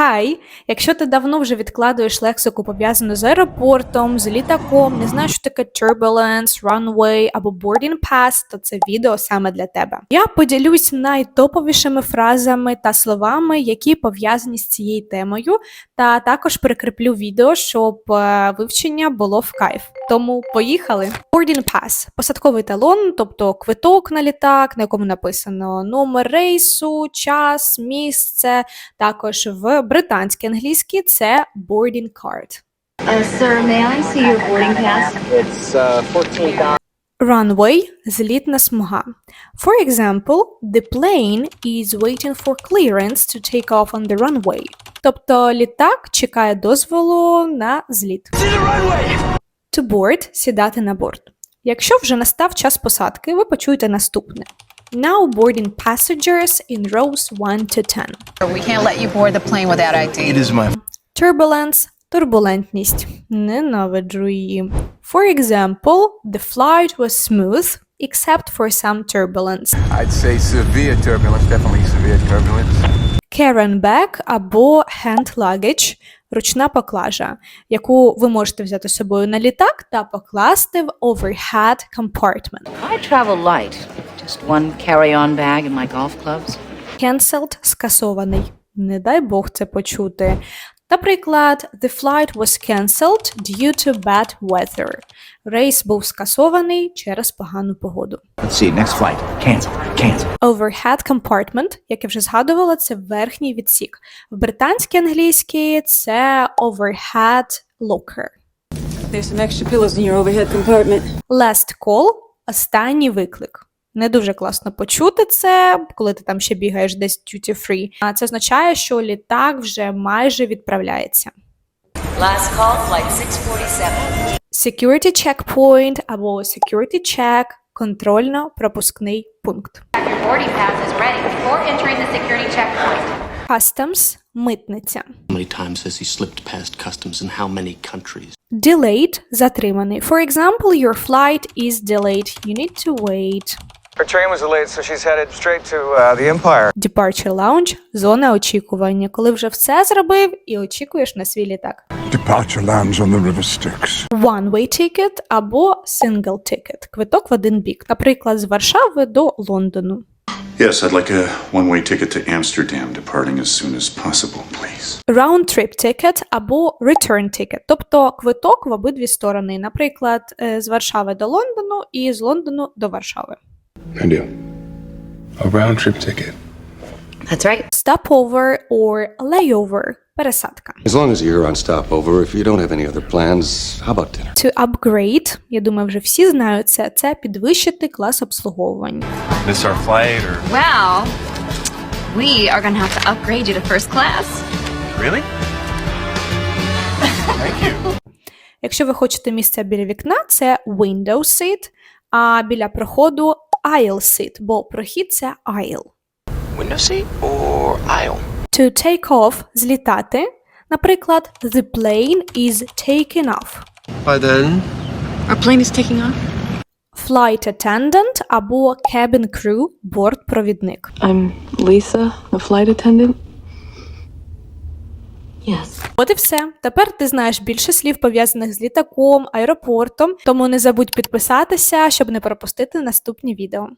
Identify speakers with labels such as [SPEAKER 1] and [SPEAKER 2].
[SPEAKER 1] Хай, якщо ти давно вже відкладуєш лексику пов'язану з аеропортом, з літаком, не знаєш, що таке turbulence, runway або boarding pass, то це відео саме для тебе. Я поділюсь найтоповішими фразами та словами, які пов'язані з цією темою, та також прикріплю відео, щоб е, вивчення було в кайф. Тому поїхали. Boarding pass – посадковий талон, тобто квиток на літак, на якому написано номер рейсу, час, місце. Також в британській англійській це boarding card.
[SPEAKER 2] Uh, sir, may I see your boarding pass?
[SPEAKER 3] It's uh, 14,000.
[SPEAKER 1] Runway – злітна смуга. For example, the plane is waiting for clearance to take off on the runway. Тобто літак чекає дозволу на зліт. To board – сідати на борт. Якщо вже настав час посадки, ви почуєте наступне. Now boarding passengers in rows 1 to 10.
[SPEAKER 4] We can't let you board the plane without ID.
[SPEAKER 5] It is my
[SPEAKER 1] Turbulence – турбулентність. Ненавиджу її. For example, the flight was smooth, except for some turbulence.
[SPEAKER 5] I'd say severe turbulence, definitely severe turbulence.
[SPEAKER 1] Carry bag або hand luggage – ручна поклажа, яку ви можете взяти з собою на літак та покласти в overhead compartment.
[SPEAKER 6] I travel light. Just one carry-on bag and my golf clubs.
[SPEAKER 1] Cancelled – скасований. Не дай Бог це почути. Наприклад, the flight was cancelled due to bad weather. Рейс був скасований через погану погоду.
[SPEAKER 7] Let's see, next flight. Cancel. Cancel.
[SPEAKER 1] Overhead compartment, як я вже згадувала, це верхній відсік. В британській англійській це overhead locker.
[SPEAKER 8] There's some extra pillows in your overhead compartment.
[SPEAKER 1] Last call – останній виклик. Не дуже класно почути це, коли ти там ще бігаєш десь duty free. А це означає, що літак вже майже відправляється.
[SPEAKER 6] Last call, flight 647.
[SPEAKER 1] Security checkpoint або security check – контрольно-пропускний пункт. Customs – митниця.
[SPEAKER 9] How many times has he slipped past customs and how many countries?
[SPEAKER 1] Delayed – затриманий. For example, your flight is delayed. You need to wait.
[SPEAKER 5] Her train was delayed, so she's headed straight to uh, the Empire.
[SPEAKER 1] Departure lounge – зона очікування, коли вже все зробив і очікуєш на свій літак.
[SPEAKER 10] Departure lounge on the River Styx.
[SPEAKER 1] One-way ticket або single ticket – квиток в один бік, наприклад, з Варшави до Лондону.
[SPEAKER 11] Yes, I'd like a one way ticket to Amsterdam, departing as soon as possible, please.
[SPEAKER 1] Round-trip ticket або return ticket, тобто квиток в обидві сторони, наприклад, е, з Варшави до Лондону і з Лондону до Варшави.
[SPEAKER 10] I do. A round trip ticket.
[SPEAKER 6] That's right.
[SPEAKER 1] Stopover or layover – пересадка.
[SPEAKER 9] As long as you're on stopover, if you don't have any other plans, how about dinner?
[SPEAKER 1] To upgrade, я думаю, вже всі знають це, це підвищити клас обслуговування.
[SPEAKER 5] Miss our flight or.
[SPEAKER 2] Well, we are going to have to upgrade you to first class.
[SPEAKER 5] Really? Thank you.
[SPEAKER 1] Якщо ви хочете місце біля вікна, це window seat, а біля проходу aisle seat, бо прохід це aisle.
[SPEAKER 9] Window seat or aisle?
[SPEAKER 1] To take off – злітати. Наприклад, the plane is taking off.
[SPEAKER 9] By then,
[SPEAKER 4] Our plane is taking off?
[SPEAKER 1] Flight attendant або cabin crew – бортпровідник.
[SPEAKER 8] I'm Lisa, the flight attendant.
[SPEAKER 6] Yes.
[SPEAKER 1] От і все. Тепер ти знаєш більше слів пов'язаних з літаком, аеропортом, тому не забудь підписатися, щоб не пропустити наступні відео.